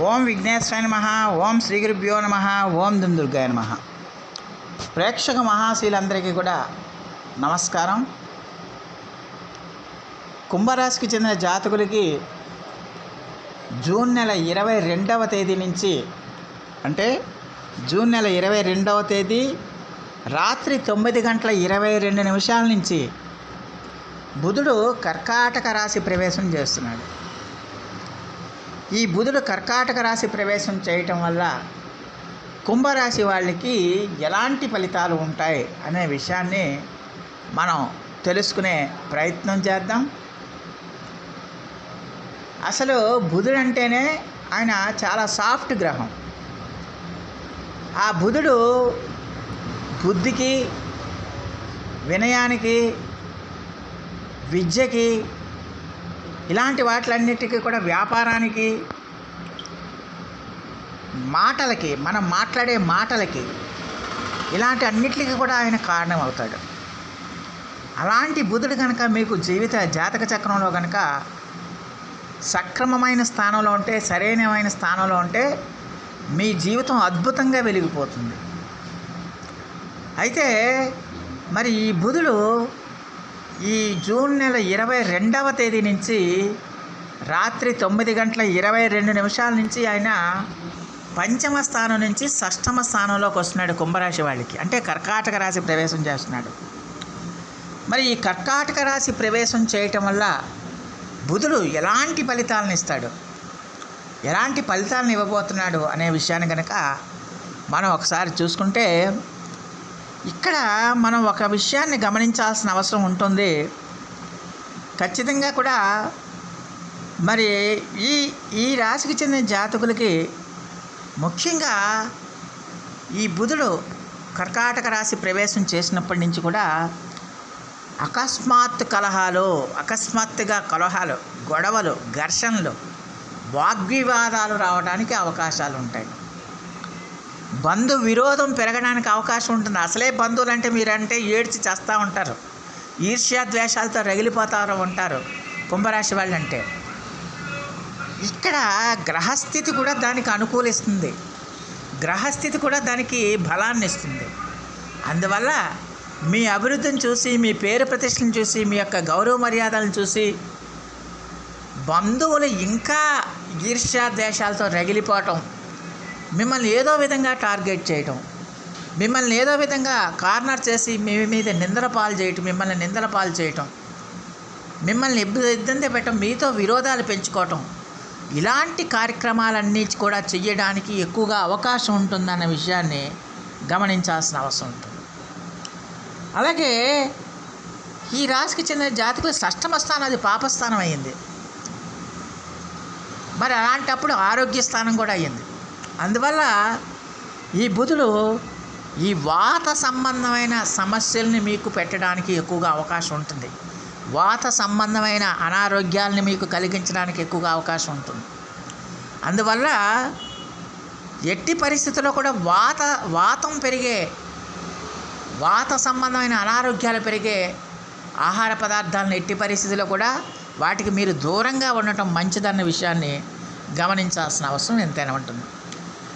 ఓం విఘ్నేశ్వరాయ నమ ఓం శ్రీ గురుభ్యో నమ ఓం దుందుర్గాయ నమ. ప్రేక్షక మహాశీలందరికీ కూడా నమస్కారం. కుంభరాశికి చెందిన జాతకులకి జూన్ నెల ఇరవై రెండవ తేదీ నుంచి అంటే జూన్ నెల ఇరవై రెండవ తేదీ రాత్రి తొమ్మిది గంటల ఇరవై రెండు నిమిషాల నుంచి బుధుడు కర్కాటక రాశి ప్రవేశం చేస్తున్నాడు. ఈ బుధుడు కర్కాటక రాశి ప్రవేశం చేయటం వల్ల కుంభరాశి వాళ్ళకి ఎలాంటి ఫలితాలు ఉంటాయి అనే విషయాన్ని మనం తెలుసుకునే ప్రయత్నం చేద్దాం. అసలు బుధుడు అంటేనే ఆయన చాలా సాఫ్ట్ గ్రహం. ఆ బుధుడు బుద్ధికి వినయానికి విద్యకి ఇలాంటి వాటిలన్నిటికీ కూడా వ్యాపారానికి మాటలకి మనం మాట్లాడే మాటలకి ఇలాంటి అన్నిటికీ కూడా ఆయన కారణం అవుతాడు అలాంటి బుధుడు కనుక మీకు జీవిత జాతక చక్రంలో కనుక సక్రమమైన స్థానంలో ఉంటే సరైనమైన స్థానంలో ఉంటే మీ జీవితం అద్భుతంగా వెలిగిపోతుంది. అయితే మరి ఈ బుధుడు ఈ జూన్ నెల ఇరవై రెండవ తేదీ నుంచి రాత్రి తొమ్మిది గంటల ఇరవై రెండు నిమిషాల నుంచి ఆయన పంచమ స్థానం నుంచి షష్టమ స్థానంలోకి వస్తున్నాడు కుంభరాశి వాళ్ళకి. అంటే కర్కాటక రాశి ప్రవేశం చేస్తున్నాడు. మరి ఈ కర్కాటక రాశి ప్రవేశం చేయటం వల్ల బుధుడు ఎలాంటి ఫలితాలను ఇస్తాడు? ఎలాంటి ఫలితాలను ఇవ్వబోతున్నాడు అనే విషయాన్ని కనుక మనం ఒకసారి చూసుకుంటే ఇక్కడ మనం ఒక విషయాన్ని గమనించాల్సిన అవసరం ఉంటుంది. ఖచ్చితంగా కూడా మరి ఈ ఈ రాశికి చెందిన జాతకులకి ముఖ్యంగా ఈ బుధుడు కర్కాటక రాశి ప్రవేశం చేసినప్పటి నుంచి కూడా అకస్మాత్ కలహాలు అకస్మాత్తుగా కలహాలు గొడవలు ఘర్షణలు వాగ్వివాదాలు రావడానికి అవకాశాలు ఉంటాయి. బంధు విరోధం పెరగడానికి అవకాశం ఉంటుంది. అసలే బంధువులు అంటే మీరంటే ఏడ్చి చేస్తూ ఉంటారు. ఈర్ష్యా ద్వేషాలతో రగిలిపోతారు ఉంటారు కుంభరాశి వాళ్ళు అంటే ఇక్కడ గ్రహస్థితి కూడా దానికి అనుకూలిస్తుంది. గ్రహస్థితి కూడా దానికి బలాన్ని ఇస్తుంది. అందువల్ల మీ అభివృద్ధిని చూసి మీ పేరు ప్రతిష్టను చూసి మీ యొక్క గౌరవ మర్యాదలను చూసి బంధువులు ఇంకా ఈర్ష్యా ద్వేషాలతో రగిలిపోవటం మిమ్మల్ని ఏదో విధంగా టార్గెట్ చేయటం. మిమ్మల్ని ఏదో విధంగా కార్నర్ చేసి మీ మీద నిందల పాలు చేయటం మిమ్మల్ని నిందల పాలు చేయటం. మిమ్మల్ని ఇబ్బంది పెట్టడం మీతో విరోధాలు పెంచుకోవటం. ఇలాంటి కార్యక్రమాలన్నీ కూడా చెయ్యడానికి ఎక్కువగా అవకాశం ఉంటుందన్న విషయాన్ని గమనించాల్సిన అవసరం ఉంటుంది. అలాగే ఈ రాశికి చెందిన జాతకులు షష్టమ స్థానం అది పాపస్థానం అయింది మరి అలాంటప్పుడు ఆరోగ్య స్థానం కూడా అయ్యింది. అందువల్ల ఈ బుధుడు ఈ వాత సంబంధమైన సమస్యల్ని మీకు పెట్టడానికి ఎక్కువగా అవకాశం ఉంటుంది. వాత సంబంధమైన అనారోగ్యాలని మీకు కలిగించడానికి ఎక్కువగా అవకాశం ఉంటుంది. అందువల్ల ఎట్టి పరిస్థితుల్లో కూడా వాత వాతం పెరిగే వాత సంబంధమైన అనారోగ్యాలు పెరిగే ఆహార పదార్థాలను ఎట్టి పరిస్థితుల్లో కూడా వాటికి మీరు దూరంగా ఉండటం మంచిదన్న విషయాన్ని గమనించాల్సిన అవసరం ఎంతైనా ఉంటుంది.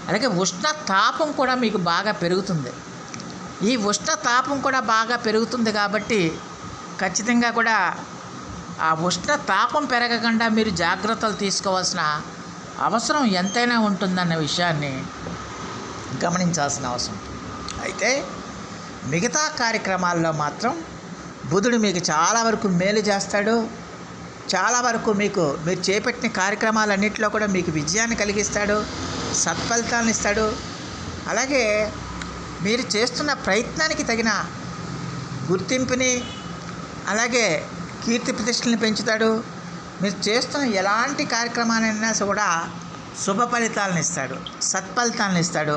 అలాగే ఉష్ణ తాపం కూడా మీకు బాగా పెరుగుతుంది. ఈ ఉష్ణ తాపం కూడా బాగా పెరుగుతుంది కాబట్టి ఖచ్చితంగా కూడా ఆ ఉష్ణ తాపం పెరగకుండా మీరు జాగ్రత్తలు తీసుకోవాల్సిన అవసరం ఎంతైనా ఉంటుందన్న విషయాన్ని గమనించాల్సిన అవసరం. అయితే మిగతా కార్యక్రమాల్లో మాత్రం బుధుడు మీకు చాలా వరకు మేలు చేస్తాడు. చాలా వరకు మీకు మీరు చేపట్టిన కార్యక్రమాలన్నింటిలో కూడా మీకు విజయాన్ని కలిగిస్తాడు. సత్ఫలితాలను ఇస్తాడు. అలాగే మీరు చేస్తున్న ప్రయత్నానికి తగిన గుర్తింపుని అలాగే కీర్తి ప్రతిష్టలను పెంచుతాడు. మీరు చేస్తున్న ఎలాంటి కార్యక్రమాలైనా కూడా శుభ ఫలితాలను ఇస్తాడు సత్ఫలితాలను ఇస్తాడు.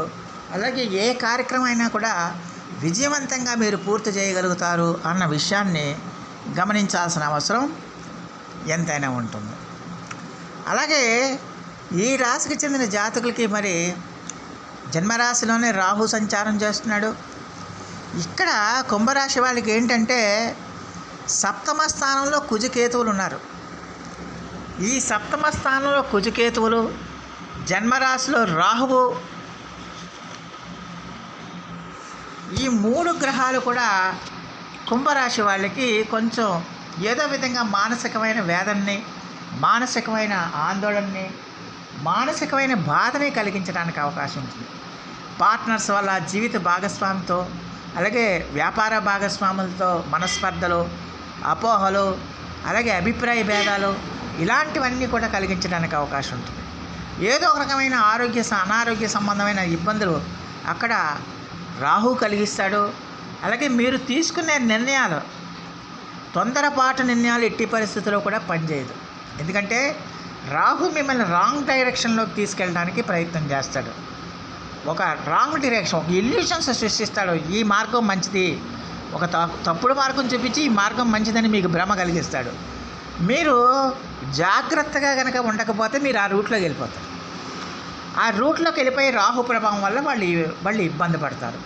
అలాగే ఏ కార్యక్రమం అయినా కూడా విజయవంతంగా మీరు పూర్తి చేయగలుగుతారు అన్న విషయాన్ని గమనించాల్సిన అవసరం ఎంతైనా ఉంటుంది. అలాగే ఈ రాశికి చెందిన జాతకులకి మరి జన్మరాశిలోనే రాహు సంచారం చేస్తున్నాడు. ఇక్కడ కుంభరాశి వాళ్ళకి ఏంటంటే సప్తమ స్థానంలో కుజకేతువులు ఉన్నారు. ఈ సప్తమ స్థానంలో కుజకేతువులు జన్మరాశిలో రాహువు ఈ మూడు గ్రహాలు కూడా కుంభరాశి వాళ్ళకి కొంచెం ఏదో విధంగా మానసికమైన వేదనని మానసికమైన ఆందోళనని మానసికమైన బాధని కలిగించడానికి అవకాశం ఉంటుంది పార్ట్నర్స్ వల్ల జీవిత భాగస్వామితో అలాగే వ్యాపార భాగస్వాములతో మనస్పర్ధలు అపోహలు అలాగే అభిప్రాయ భేదాలు ఇలాంటివన్నీ కూడా కలిగించడానికి అవకాశం ఉంటుంది. ఏదో ఒక రకమైన ఆరోగ్య స- అనారోగ్య సంబంధమైన ఇబ్బందులు అక్కడ రాహు కలిగిస్తాడు. అలాగే మీరు తీసుకునే నిర్ణయాలు తొందరపాటు నిర్ణయాలు ఎట్టి పరిస్థితుల్లో కూడా పనిచేయదు. ఎందుకంటే రాహు మిమ్మల్ని రాంగ్ డైరెక్షన్లోకి తీసుకెళ్ళడానికి ప్రయత్నం చేస్తాడు. ఒక రాంగ్ డైరెక్షన్ ఒక ఇల్యూషన్స్ సృష్టిస్తాడు. ఈ మార్గం మంచిది. ఒక త- తప్పుడు మార్గం చూపించి ఈ మార్గం మంచిదని మీకు భ్రమ కలిగిస్తాడు. మీరు జాగ్రత్తగా కనుక ఉండకపోతే మీరు ఆ రూట్లోకి వెళ్ళిపోతారు. ఆ రూట్లోకి వెళ్ళిపోయి రాహు ప్రభావం వల్ల వాళ్ళు వాళ్ళు ఇబ్బంది పడతారు.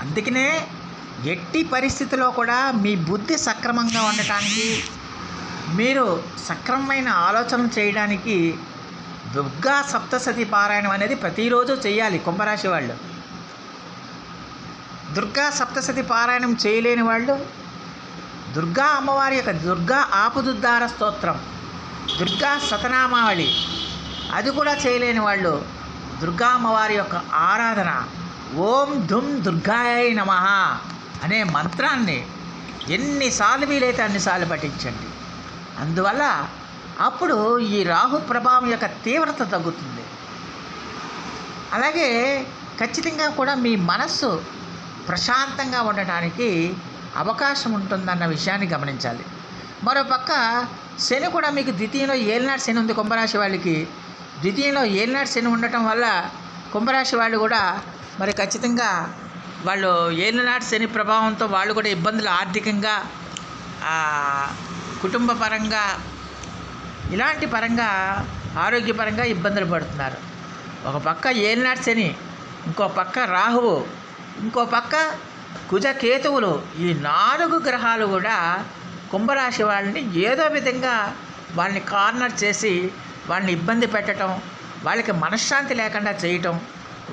అందుకనే ఎట్టి పరిస్థితిలో కూడా మీ బుద్ధి సక్రమంగా ఉండటానికి మీరు సక్రమమైన ఆలోచన చేయడానికి దుర్గా సప్తసతి పారాయణం అనేది ప్రతిరోజు చేయాలి కుంభరాశి వాళ్ళు. దుర్గా సప్తసతి పారాయణం చేయలేని వాళ్ళు దుర్గా అమ్మవారి యొక్క దుర్గా ఆపుదుద్దార స్తోత్రం దుర్గా సతనామావళి అది కూడా చేయలేని వాళ్ళు దుర్గా అమ్మవారి యొక్క ఆరాధన ఓం ధుమ్ దుర్గాయ నమ అనే మంత్రాన్ని ఎన్నిసార్లు వీలైతే అన్నిసార్లు పఠించండి. అందువల్ల అప్పుడు ఈ రాహు ప్రభావం యొక్క తీవ్రత తగ్గుతుంది. అలాగే ఖచ్చితంగా కూడా మీ మనస్సు ప్రశాంతంగా ఉండటానికి అవకాశం ఉంటుందన్న విషయాన్ని గమనించాలి. మరోపక్క శని కూడా మీకు ద్వితీయంలో ఏలినాడు శని ఉంది కుంభరాశి వాళ్ళకి. ద్వితీయంలో ఏలినాడు శని ఉండటం వల్ల కుంభరాశి వాళ్ళు కూడా మరి ఖచ్చితంగా వాళ్ళు ఏలినాడు శని ప్రభావంతో వాళ్ళు కూడా ఇబ్బందులు ఆర్థికంగా కుటుంబ పరంగా ఇలాంటి పరంగా ఆరోగ్యపరంగా ఇబ్బందులు పడుతున్నారు. ఒక పక్క ఏలినాడు శని ఇంకో పక్క రాహువు ఇంకో పక్క కుజకేతువులు ఈ నాలుగు గ్రహాలు కూడా కుంభరాశి వాళ్ళని ఏదో విధంగా వాళ్ళని కార్నర్ చేసి వాళ్ళని ఇబ్బంది పెట్టడం వాళ్ళకి మనశ్శాంతి లేకుండా చేయటం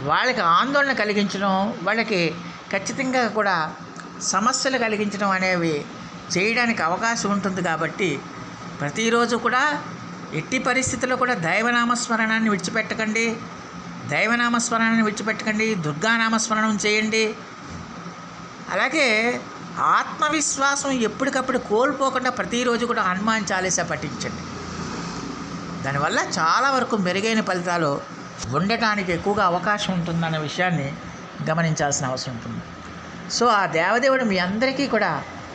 వాళ్ళకి ఆందోళన కలిగించడం వాళ్ళకి ఖచ్చితంగా కూడా సమస్యలు కలిగించడం అనేవి చేయడానికి అవకాశం ఉంటుంది కాబట్టి ప్రతిరోజు కూడా ఎట్టి పరిస్థితుల్లో కూడా దైవనామస్మరణాన్ని విడిచిపెట్టకండి. దైవనామస్మరణాన్ని విడిచిపెట్టకండి. దుర్గానామస్మరణం చేయండి. అలాగే ఆత్మవిశ్వాసం ఎప్పటికప్పుడు కోల్పోకుండా ప్రతిరోజు కూడా హనుమాన్ చాలీసా పఠించండి. దానివల్ల చాలా వరకు మెరుగైన ఫలితాలు ఉండటానికి ఎక్కువగా అవకాశం ఉంటుందన్న విషయాన్ని గమనించాల్సిన అవసరం ఉంటుంది. సో ఆ దేవదేవుడు మీ అందరికీ కూడా